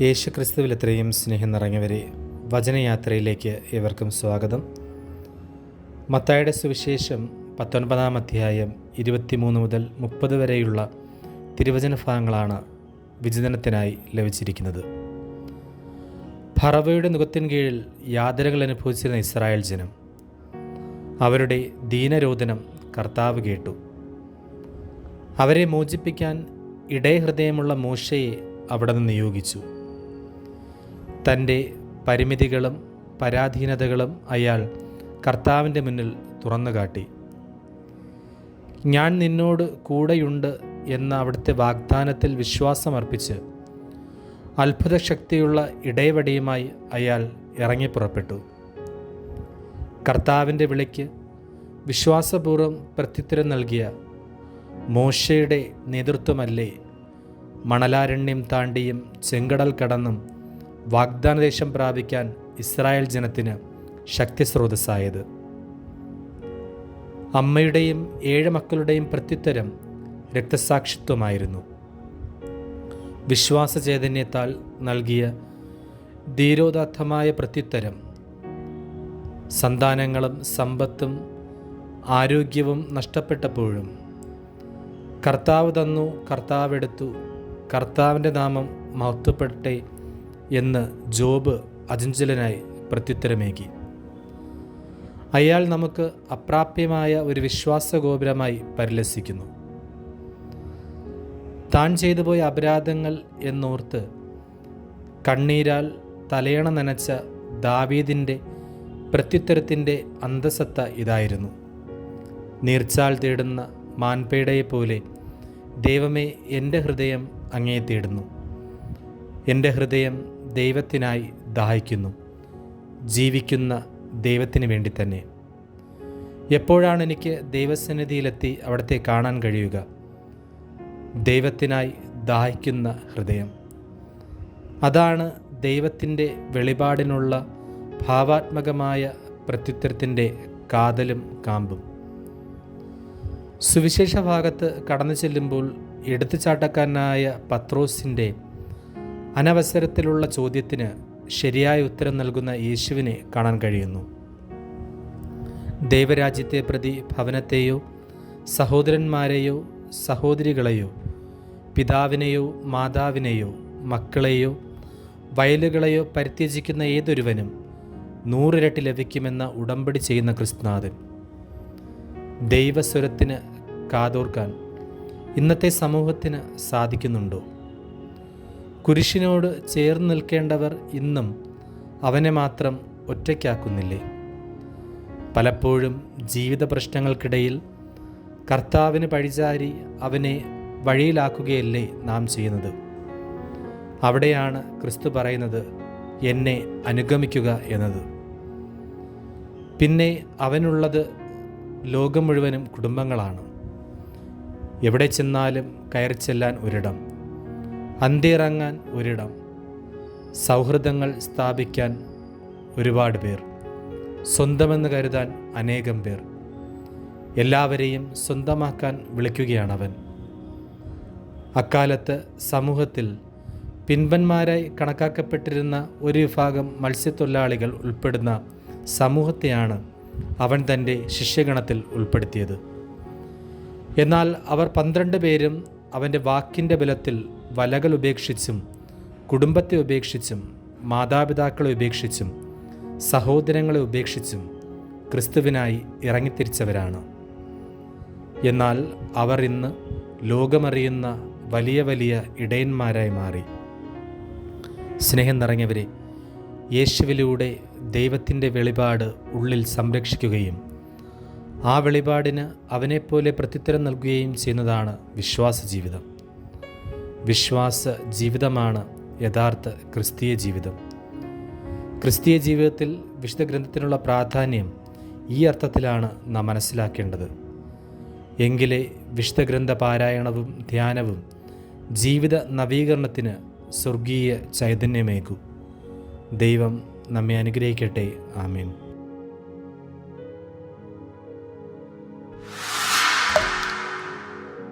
യേശു ക്രിസ്തുവിൽ എത്രയും സ്നേഹം നിറഞ്ഞവരെ വചനയാത്രയിലേക്ക് ഏവർക്കും സ്വാഗതം. മത്തായുടെ സുവിശേഷം പത്തൊൻപതാം അധ്യായം ഇരുപത്തിമൂന്ന് മുതൽ മുപ്പത് വരെയുള്ള തിരുവചന ഭാഗങ്ങളാണ് വിചിതനത്തിനായി ലഭിച്ചിരിക്കുന്നത്. ഫറവയുടെ മുഖത്തിൻ കീഴിൽ യാതനകൾ അനുഭവിച്ചിരുന്ന ഇസ്രായേൽ ജനം അവരുടെ ദീനരോധനം കർത്താവ് കേട്ടു. അവരെ മോചിപ്പിക്കാൻ ഇടയഹൃദയമുള്ള മോശയെ അവിടെ നിന്ന് നിയോഗിച്ചു. തന്റെ പരിമിതികളും പരാധീനതകളും അയാൾ കർത്താവിന്റെ മുന്നിൽ തുറന്നു കാട്ടി ഞാൻ നിന്നോട് കൂടെയുണ്ട് എന്ന അവിടുത്തെ വാഗ്ദാനത്തിൽ വിശ്വാസമർപ്പിച്ച് അത്ഭുത ശക്തിയുള്ള ഇടയവടിയുമായി അയാൾ ഇറങ്ങിപ്പുറപ്പെട്ടു. കർത്താവിന്റെ വിളിക്ക് വിശ്വാസപൂർവം പ്രത്യുത്തരം നൽകിയ മോശയുടെ നേതൃത്വമല്ലേ മണലാരണ്യം താണ്ടിയും ചെങ്കടൽ കടന്നും വാഗ്ദാനദേശം പ്രാപിക്കാൻ ഇസ്രായേൽ ജനത്തിന് ശക്തി സ്രോതസ്സായത് അമ്മയുടെയും ഏഴ് മക്കളുടെയും പ്രത്യുത്തരം രക്തസാക്ഷിത്വമായിരുന്നു. വിശ്വാസചൈതന്യത്താൽ നൽകിയ ധീരോദാത്തമായ പ്രത്യുത്തരം സന്താനങ്ങളും സമ്പത്തും ആരോഗ്യവും നഷ്ടപ്പെട്ടപ്പോഴും കർത്താവ് തന്നു കർത്താവെടുത്തു കർത്താവിന്റെ നാമം മഹത്വപ്പെടട്ടെ എന്ന് ജോബ് അചഞ്ചലനായി പ്രത്യുത്തരമേകി. അയാൾ നമുക്ക് അപ്രാപ്യമായ ഒരു വിശ്വാസഗോപുരമായി പരിലസിക്കുന്നു. താൻ ചെയ്തു പോയ അപരാധങ്ങൾ എന്നോർത്ത് കണ്ണീരാൽ തലയണ നനച്ച ദാവീദിന്റെ പ്രത്യുത്തരത്തിന്റെ അന്തസത്ത ഇതായിരുന്നു. നീർച്ചാൽ തേടുന്ന മാൻപേടയെപ്പോലെ ദൈവമേ എന്റെ ഹൃദയം അങ്ങേ തേടുന്നു. എന്റെ ഹൃദയം ദൈവത്തിനായി ദാഹിക്കുന്നു. ജീവിക്കുന്ന ദൈവത്തിന് വേണ്ടി തന്നെ. എപ്പോഴാണ് എനിക്ക് ദൈവസന്നിധിയിലെത്തി അവിടത്തെ കാണാൻ കഴിയുക? ദൈവത്തിനായി ദാഹിക്കുന്ന ഹൃദയം. അതാണ് ദൈവത്തിന്റെ വെളിപാടിനുള്ള ഭാവാത്മകമായ പ്രത്യുത്തരത്തിന്റെ കാതലും കാമ്പും. സുവിശേഷ ഭാഗത്ത് കടന്നു ചെല്ലുമ്പോൾ എടുത്തുചാട്ടക്കാരനായ പത്രോസിന്റെ അനവസരത്തിലുള്ള ചോദ്യത്തിന് ശരിയായ ഉത്തരം നൽകുന്ന യേശുവിനെ കാണാൻ കഴിയുന്നു. ദൈവരാജ്യത്തെ പ്രതി ഭവനത്തെയോ സഹോദരന്മാരെയോ സഹോദരികളെയോ പിതാവിനെയോ മാതാവിനെയോ മക്കളെയോ വയലുകളെയോ പരിത്യജിക്കുന്ന ഏതൊരുവനും നൂറിരട്ടി ലഭിക്കുമെന്ന ഉടമ്പടി ചെയ്യുന്ന ക്രിസ്തുനാഥൻ. ദൈവസ്വരത്തിന് കാതോർക്കാൻ ഇന്നത്തെ സമൂഹത്തിന് സാധിക്കുന്നുണ്ടോ? കുരിശിനോട് ചേർന്ന് നിൽക്കേണ്ടവർ ഇന്നും അവനെ മാത്രം ഒറ്റയ്ക്കാക്കുന്നില്ലേ? പലപ്പോഴും ജീവിത പ്രശ്നങ്ങൾക്കിടയിൽ കർത്താവിന് പഴിചാരി അവനെ വഴിയിലാക്കുകയല്ലേ നാം ചെയ്യുന്നത്? അവിടെയാണ് ക്രിസ്തു പറയുന്നത് എന്നെ അനുഗമിക്കുക എന്നത്. പിന്നെ അവനുള്ളത് ലോകം മുഴുവനും കുടുംബങ്ങളാണ്. എവിടെ ചെന്നാലും കയറി ചെല്ലാൻ ഒരിടം. അന്തിയിറങ്ങാൻ ഒരിടം. സൗഹൃദങ്ങൾ സ്ഥാപിക്കാൻ ഒരുപാട് പേർ. സ്വന്തമെന്ന് കരുതാൻ അനേകം പേർ. എല്ലാവരെയും സ്വന്തമാക്കാൻ വിളിക്കുകയാണവൻ. അക്കാലത്ത് സമൂഹത്തിൽ പിൻപന്മാരായി കണക്കാക്കപ്പെട്ടിരുന്ന ഒരു വിഭാഗം മത്സ്യത്തൊഴിലാളികൾ ഉൾപ്പെടുന്ന സമൂഹത്തെയാണ് അവൻ തന്റെ ശിഷ്യഗണത്തിൽ ഉൾപ്പെടുത്തിയത്. എന്നാൽ അവർ പന്ത്രണ്ട് പേരും അവന്റെ വാക്കിന്റെ ബലത്തിൽ വലകൾ ഉപേക്ഷിച്ചും കുടുംബത്തെ ഉപേക്ഷിച്ചും മാതാപിതാക്കളെ ഉപേക്ഷിച്ചും സഹോദരങ്ങളെ ഉപേക്ഷിച്ചും ക്രിസ്തുവിനായി ഇറങ്ങിത്തിരിച്ചവരാണ്. എന്നാൽ അവർ ഇന്ന് ലോകമറിയുന്ന വലിയ വലിയ ഇടയന്മാരായി മാറി. സ്നേഹം നിറഞ്ഞവരെ യേശുവിലൂടെ ദൈവത്തിന്റെ വെളിപാട് ഉള്ളിൽ സംരക്ഷിക്കുകയും ആ വെളിപാടിന് അവനെപ്പോലെ പ്രത്യുത്തരം നൽകുകയും ചെയ്യുന്നതാണ് വിശ്വാസ ജീവിതം വിശ്വാസ ജീവിതമാണ് യഥാർത്ഥ ക്രിസ്തീയ ജീവിതം. ക്രിസ്തീയ ജീവിതത്തിൽ വിശുദ്ധ ഗ്രന്ഥത്തിനുള്ള പ്രാധാന്യം ഈ അർത്ഥത്തിലാണ് നാം മനസ്സിലാക്കേണ്ടത്. എങ്കിലേ വിശുദ്ധ ഗ്രന്ഥ പാരായണവും ധ്യാനവും ജീവിത നവീകരണത്തിന് സ്വർഗീയ ചൈതന്യമേകൂ. ദൈവം നമ്മെ അനുഗ്രഹിക്കട്ടെ. ആമീൻ.